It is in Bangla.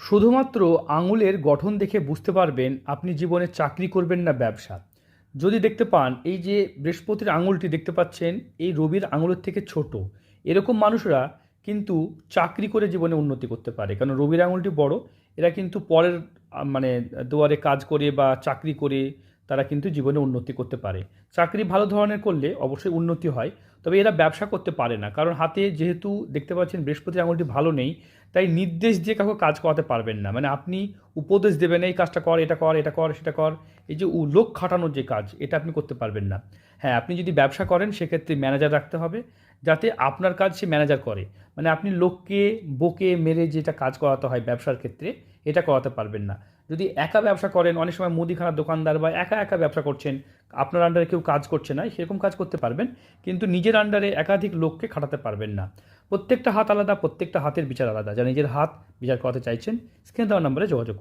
শুধুমাত্র আঙুলের গঠন দেখে বুঝতে পারবেন আপনি জীবনে চাকরি করবেন না ব্যবসা। যদি দেখতে পান, এই যে বৃহস্পতির আঙুলটি দেখতে পাচ্ছেন, এই রবির আঙুলের থেকে ছোট। এরকম মানুষরা কিন্তু চাকরি করে জীবনে উন্নতি করতে পারে। কারণ রবির আঙুলটি বড়, এরা কিন্তু পরের মানে দুয়ারে কাজ করে বা চাকরি করে তারা কিন্তু জীবনে উন্নতি করতে পারে। চাকরি ভালো ধরনের করলে অবশ্যই উন্নতি হয়। তবে এরা ব্যবসা করতে পারে না। কারণ হাতে যেহেতু দেখতে পাচ্ছেন বৃহস্পতির আঙুলটি ভালো নেই, তাই নির্দেশ দিয়ে কাউকে কাজ করাতে পারবেন না। মানে আপনি উপদেশ দেবেন, এই কাজটা কর, এটা কর এটা কর, সেটা কর। এই যে লোক খাটানোর যে কাজ, এটা আপনি করতে পারবেন না। হ্যাঁ আপনি যদি ব্যবসা করেন, সেক্ষেত্রে ম্যানেজার রাখতে হবে, যাতে আপনার কাজ সে ম্যানেজার করে। মানে আপনি লোককে বকে মেরে যেটা কাজ করাতে হয় ব্যবসার ক্ষেত্রে, এটা করাতে পারবেন না। যদি একা ব্যবসা করেন, অনেক সময় মুদিখানার দোকানদার বা একা একা ব্যবসা করছেন আপনার আন্ডারে কেউ কাজ করছে না, সেরকম কাজ করতে পারবেন, কিন্তু নিজের আন্ডারে একাধিক লোককে খাটাতে পারবেন না প্রত্যেকটা হাত আলাদা, প্রত্যেকটা হাতের বিচার আলাদা যা নিজের হাত বিচার করাতে চাইছেন, স্ক্রিনে দেওয়া নম্বরে যোগাযোগ।